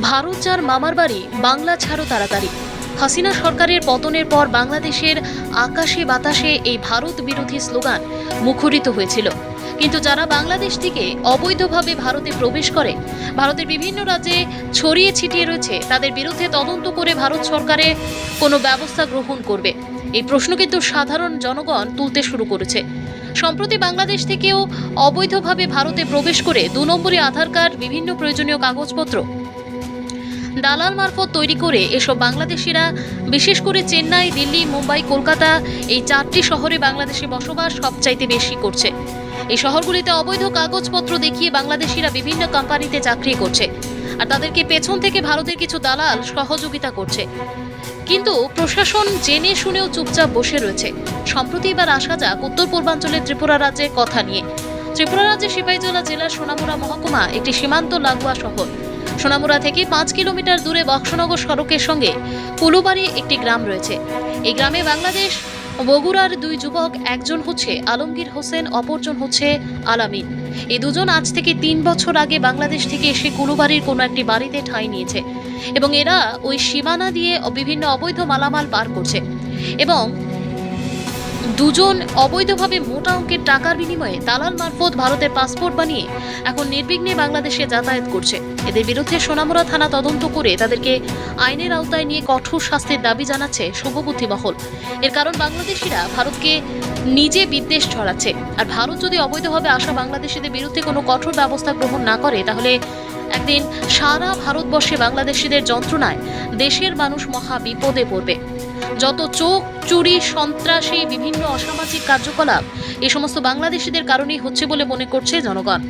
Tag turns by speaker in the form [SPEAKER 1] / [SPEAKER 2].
[SPEAKER 1] ভারত যার মামার বাড়ি, বাংলা ছাড়ো তাড়াতাড়ি। হাসিনা সরকারের পতনের পর বাংলাদেশের আকাশে বাতাসে এই ভারত বিরোধী স্লোগান মুখরিত হয়েছিল। কিন্তু যারা বাংলাদেশ থেকে অবৈধভাবে ভারতে প্রবেশ করে, ভারতের বিভিন্ন রাজ্যে ছড়িয়ে ছিটিয়ে রয়েছে, তাদের বিরুদ্ধে তদন্ত করে ভারত সরকারে কোনো ব্যবস্থা গ্রহণ করবে। এই প্রশ্ন কিন্তু সাধারণ জনগণ তুলতে শুরু করেছে। সম্প্রতি বাংলাদেশ থেকেও অবৈধভাবে ভারতে প্রবেশ করে দু নম্বরে আধার কার্ড, বিভিন্ন প্রয়োজনীয় কাগজপত্র দালাল মারফত তৈরি করে এসব বাংলাদেশিরা, বিশেষ করে চেন্নাই, দিল্লি, মুম্বাই, কলকাতা, এই চারটি শহরে বাংলাদেশে বসবাস সবচাইতে বেশি করছে। এই শহরগুলিতে অবৈধ কাগজপত্র দেখিয়ে বাংলাদেশিরা বিভিন্ন কোম্পানিতে চাকরি করছে আর তাদেরকে পেছন থেকে ভারতের কিছু দালাল সহযোগিতা করছে। কিন্তু প্রশাসন জেনে শুনেও চুপচাপ বসে রয়েছে। সম্প্রতি এবার আসা যাক উত্তর পূর্বাঞ্চলের ত্রিপুরা রাজ্যের কথা নিয়ে। ত্রিপুরা রাজ্যের সিপাহীজলা জেলার সোনামুড়া মহকুমা একটি সীমান্ত লাগোয়া শহর। সোনামুড়া থেকে পাঁচ কিলোমিটার দূরে বক্সনগর সড়কের সঙ্গে কুলুবাড়ি একটি গ্রাম রয়েছে। এই গ্রামে বাংলাদেশ বগুড়ার দুই যুবক, একজন হচ্ছে আলমগীর হোসেন, অপরজন হচ্ছে আলামিন। এই দুজন আজ থেকে তিন বছর আগে বাংলাদেশ থেকে এসে কুলুবাড়ির কোনো একটি বাড়িতে ঠাঁই নিয়েছে এবং এরা ওই সীমানা দিয়ে বিভিন্ন অবৈধ মালামাল পার করছে এবং দুজন অবৈধভাবে মোটা অঙ্কের টাকার বিনিময়ে দালাল মারফত ভারতের পাসপোর্ট বানিয়ে এখন নির্বিঘ্নে বাংলাদেশে যাতায়াত করছে। এদের বিরুদ্ধে সোনামুড়া থানা তদন্ত করে তাদেরকে আইনের আওতায় নিয়ে কঠোর শাস্তির দাবি জানাচ্ছে শুভবুদ্ধি মহল। এর কারণ বাংলাদেশিরা ভারতকে নিজে বিদ্বেষ ছড়াচ্ছে। আর ভারত যদি অবৈধভাবে আসা বাংলাদেশিদের বিরুদ্ধে কোনো কঠোর ব্যবস্থা গ্রহণ না করে, তাহলে একদিন সারা ভারতবর্ষে বাংলাদেশিদের যন্ত্রণায় দেশের মানুষ মহা বিপদে পড়বে। যত চোখ, চুরি, সন্ত্রাসী, বিভিন্ন অসামাজিক কার্যকলাপ, এ সমস্ত বাংলাদেশিদের কারণেই হচ্ছে বলে মনে করছে জনগণ।